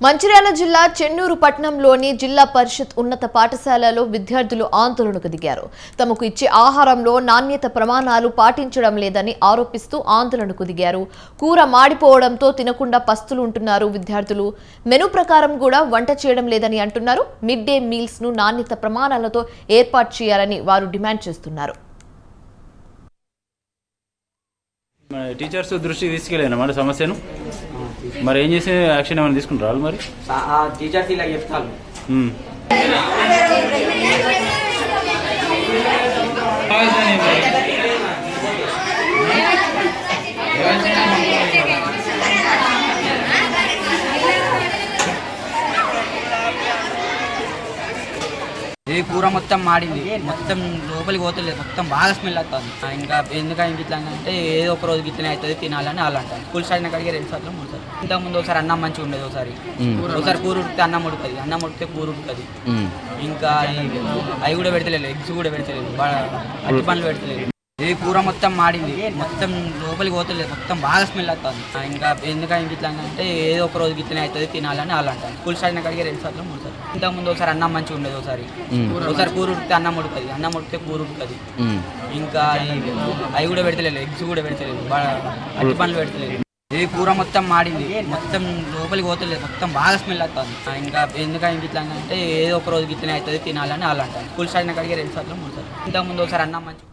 మంచిర్యాల జిల్లా చెన్నూరు పట్టణంలోని జిల్లా పరిషత్ ఉన్నత పాఠశాలలో విద్యార్థులు ఆందోళనకు దిగారు. తమకు ఇచ్చే ఆహారంలో నాణ్యత ప్రమాణాలు పాటించడం లేదని ఆరోపిస్తూ ఆందోళనకు దిగారు. కూర మాడిపోవడంతో తినకుండా పస్తులు ఉంటున్నారు విద్యార్థులు. మెను ప్రకారం కూడా వంట చేయడం లేదని అంటున్నారు. మిడ్ డే మీల్స్ను నాణ్యత ప్రమాణాలతో ఏర్పాటు చేయాలని వారు డిమాండ్ చేస్తున్నారు మన టీచర్స్ దృష్టికి తీసుకెళ్ళాను మరి సమస్యను? మరి ఏం చేసి యాక్షన్ ఏమైనా తీసుకుంటారు వాళ్ళు మరి? టీచర్స్ ఇలా చెప్తాను ఇది కూర మొత్తం మాడింది. మొత్తం లోపలికి పోతలేదు మొత్తం బాగా స్మెల్ ఆ, ఇంకా ఎందుకంటే ఇట్లా అంటే ఏదో ఒక రోజు గిట్లనే అవుతుంది తినాలని వాళ్ళు అంటారు. స్కూల్ స్టార్ట్ కడిగి రెండు సార్లు మూడు సార్లు. ఇంతకు ముందు ఒకసారి అన్నం మంచిగా ఉండేది ఒకసారి. ఒకసారి కూర ఉడితే అన్నం ఉడుతుంది అన్నం ఉడితే కూర ఉడుతుంది ఇంకా అవి కూడా పెడతలేదు ఎగ్స్ కూడా పెడతలేదు అట్టి పనులు పెడతలేదు. ఇది కూర మొత్తం మాడింది. మొత్తం లోపలికి పోతలేదు. మొత్తం బాగా స్మెల్ ఆ, ఇంకా ఎందుకంటే ఇట్లా అంటే ఏదో ఒక రోజు గిట్లనే అవుతుంది తినాలని వాళ్ళు అంటారు. స్కూల్ స్టార్ట్ కడిగి రెండు సార్లు మూడు సార్లు. ఇంతకు ముందు ఒకసారి అన్నం మంచిగా ఉండేది ఒకసారి. ఒకసారి కూర ఉడితే అన్నం ఉడుతుంది అన్నం ఉడితే కూర ఉడుతుంది ఇంకా అవి కూడా పెడతలేదు ఎగ్స్ కూడా పెడతలేదు అట్టి పనులు పెడతలేదు. ఇది కూర మొత్తం మాడింది. మొత్తం లోపలికి పోతలేదు. మొత్తం బాగా స్మెల్ ఆ, ఇంకా ఎందుకంటే ఇట్లా అంటే ఏదో ఒక రోజు గిట్లనే అవుతుంది తినాలని వాళ్ళు అంటారు. స్కూల్ స్టార్ట్ కడిగి రెండు సార్లు మూడు సార్లు. ఇంతకు ముందు ఒకసారి అన్నం మంచి